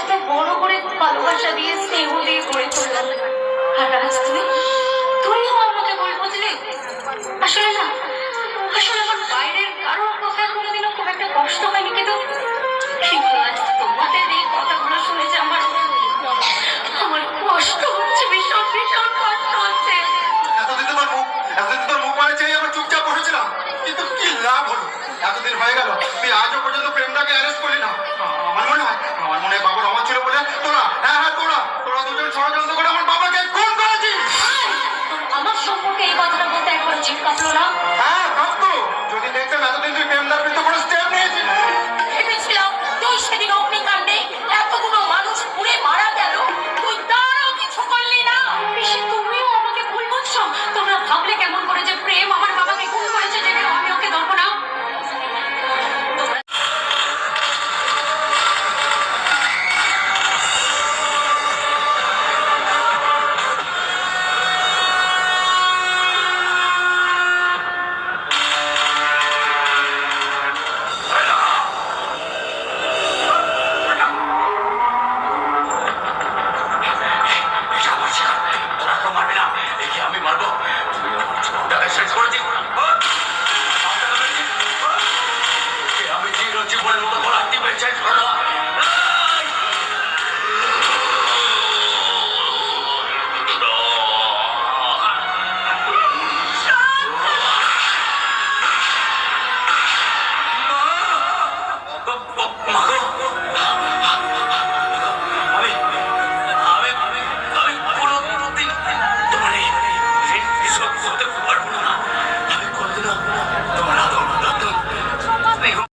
এত বড় করে ভালোবাসা দিয়ে স্নেহ দিয়ে গড়ে তুললাম আর আজ তুমি